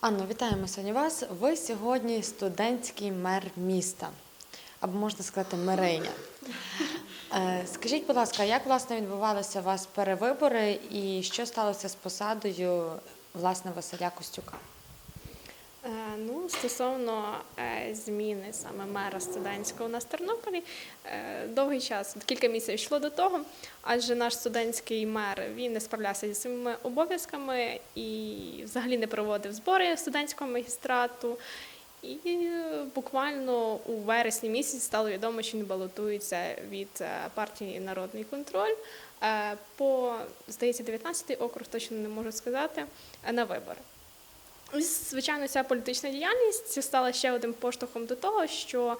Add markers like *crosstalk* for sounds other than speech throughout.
Анно, вітаємо сьогодні вас. Ви сьогодні студентський мер міста, або можна сказати, мериня. Е, Скажіть, будь ласка, як власне відбувалися у вас перевибори і що сталося з посадою власне Василя Костюка? Ну, стосовно е, зміни саме мера студентського у нас в Тернополі, е, довгий час, кілька місяців йшло до того, адже наш студентський мер він не справлявся зі своїми обов'язками і взагалі не проводив збори студентського магістрату. І буквально у вересні місяці стало відомо, що він балотується від е, партії Народний контроль по, здається, 19-й округ, точно не можу сказати, на вибори. Звичайно, ця політична діяльність стала ще одним поштовхом до того, що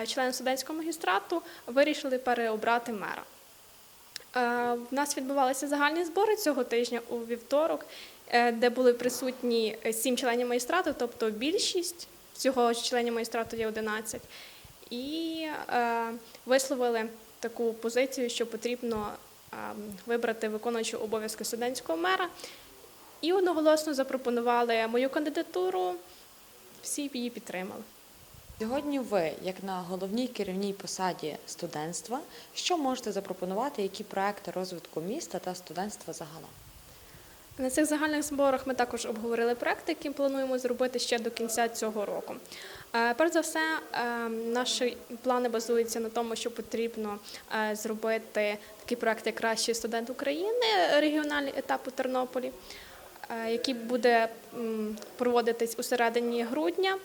е, члени студентського магістрату вирішили переобрати мера. Е, В нас відбувалися загальні збори цього тижня у вівторок, е, де були присутні е, сім членів магістрату, тобто більшість всього членів магістрату є 11, і е, висловили таку позицію, що потрібно е, вибрати виконуючого обов'язки студентського мера. І одноголосно запропонували мою кандидатуру. Всі її підтримали. Сьогодні ви, як на головній керівній посаді студентства, що можете запропонувати, які проекти розвитку міста та студентства загалом? На цих загальних зборах ми також обговорили проекти, які плануємо зробити ще до кінця цього року. Е, Перш за все, е, наші плани базуються на тому, що потрібно е, зробити такий проект, як кращий студент України, регіональний етап у Тернополі. Е, Який буде проводитись у середині грудня.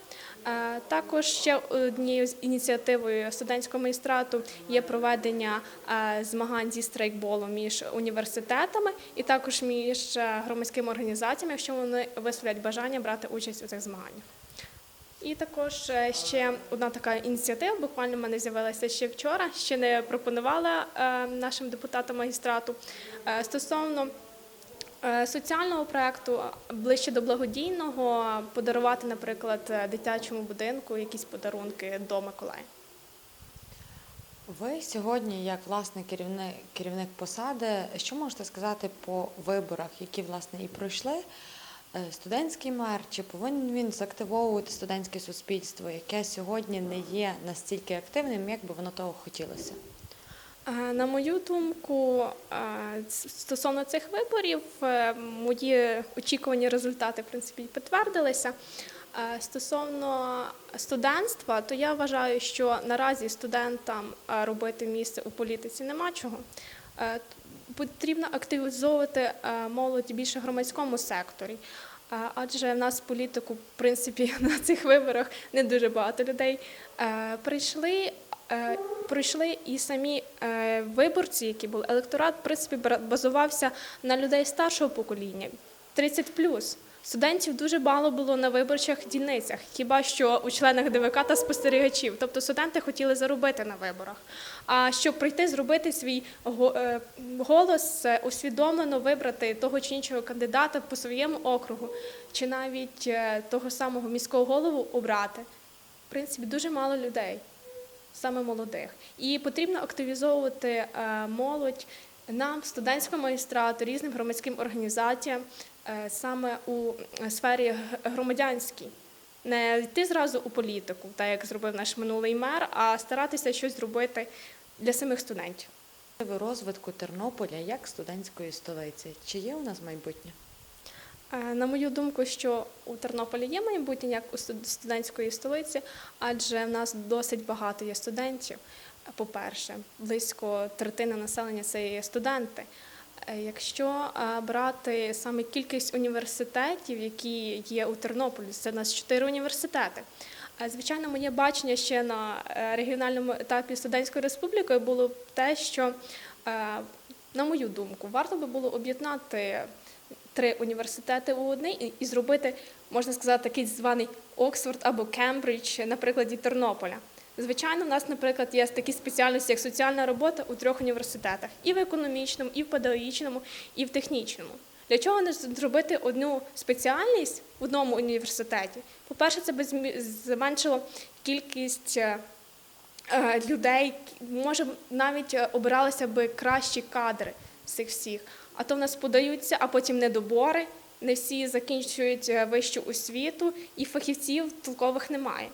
Е, Також ще однією з ініціативою студентського магістрату є проведення е, змагань зі страйкболу між університетами і також між громадськими організаціями, якщо вони висловлять бажання брати участь у цих змаганнях. І також ще одна така ініціатива, буквально в мене з'явилася ще вчора, ще не пропонувала нашим депутатам магістрату стосовно соціального проекту ближче до благодійного подарувати, наприклад, е, дитячому будинку якісь подарунки до Миколая. Ви сьогодні, як власне керівник, керівник посади, що можете сказати по виборах, які власне і пройшли? Е, Студентський мер, чи повинен він заактивовувати студентське суспільство, яке сьогодні не є настільки активним, як би воно того хотілося? Е, На мою думку, е, стосовно цих виборів, е, мої очікувані результати в принципі підтвердилися. Стосовно студентства, то я вважаю, що наразі студентам робити місце у політиці нема чого. Потрібно активізовувати молодь більше в громадському секторі. Адже в нас політику, в принципі, *laughs* на цих виборах не дуже багато людей прийшли. Пройшли і самі е, виборці, які були електорат, в принципі, базувався на людей старшого покоління, 30 Студентів дуже мало було на виборчих дільницях, хіба що у членах ДВК та спостерігачів. Тобто студенти хотіли заробити на виборах. А щоб прийти зробити свій е, голос, е, усвідомлено вибрати того чи іншого кандидата по своєму округу, чи навіть того самого міського голову обрати, в принципі, дуже мало людей саме молодих. І потрібно активізовувати е, молодь нам, студентському магістрату, різним громадським організаціям е, саме у е, сфері громадянській. Не йти зразу у політику, так як зробив наш минулий мер, а старатися щось зробити для самих студентів. Ви розвитку Тернополя як студентської столиці? Чи є у нас майбутнє? Е, На мою думку, що у Тернополі є майбутнє як у студ- студентської столиці, адже в нас досить багато є студентів. По-перше, близько третини населення це є студенти. Е, Якщо е, брати саме кількість університетів, які є у Тернополі, це у нас чотири університети. Звичайно, моє бачення ще на регіональному етапі студентської республіки було те, що, на мою думку, варто би було об'єднати три університети у одний і- зробити, можна сказати, такий званий Оксфорд або Кембридж на прикладі Тернополя. Звичайно, у нас, наприклад, є такі спеціальності, як соціальна робота у трьох університетах: і в економічному, і в педагогічному, і в технічному. Для чого не зробити одну спеціальність в одному університеті? По-перше, це би зменшило кількість е, е, людей, може навіть е, обиралися би кращі кадри з цих всіх. А то в нас подаються, а потім недобори, не всі закінчують е, вищу освіту, і фахівців толкових немає.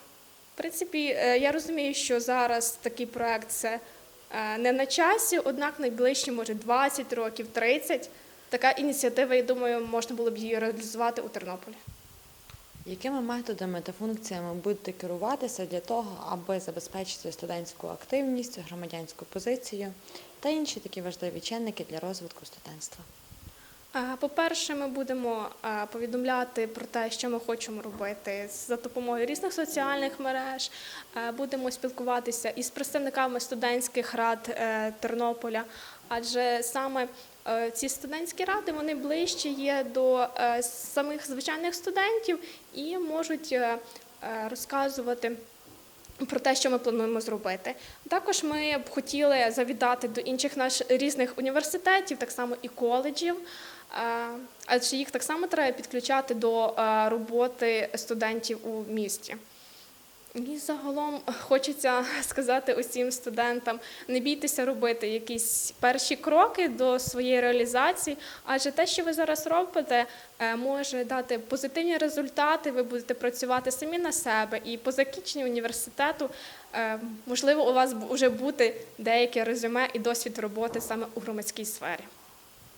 В принципі, е, я розумію, що зараз такий проект це е, не на часі, однак найближчі, може, 20 років, 30, така ініціатива, я думаю, можна було б її реалізувати у Тернополі. Якими методами та функціями будете керуватися для того, аби забезпечити студентську активність, громадянську позицію та інші такі важливі чинники для розвитку студентства? По-перше, ми будемо повідомляти про те, що ми хочемо робити за допомогою різних соціальних мереж. Будемо спілкуватися із представниками студентських рад е, Тернополя, адже саме е, ці студентські ради вони ближче є до е, самих звичайних студентів і можуть розказувати. Про те, що ми плануємо зробити. Також ми б хотіли завітати до інших наш різних університетів, так само і коледжів, е, адже їх так само треба підключати до е, роботи студентів у місті. І загалом хочеться *laughs* сказати усім студентам: не бійтеся робити якісь перші кроки до своєї реалізації, адже те, що ви зараз робите, е, може дати позитивні результати. Ви будете працювати самі на себе, і по закінченню університету е, можливо у вас вже бути деяке резюме і досвід роботи саме у громадській сфері.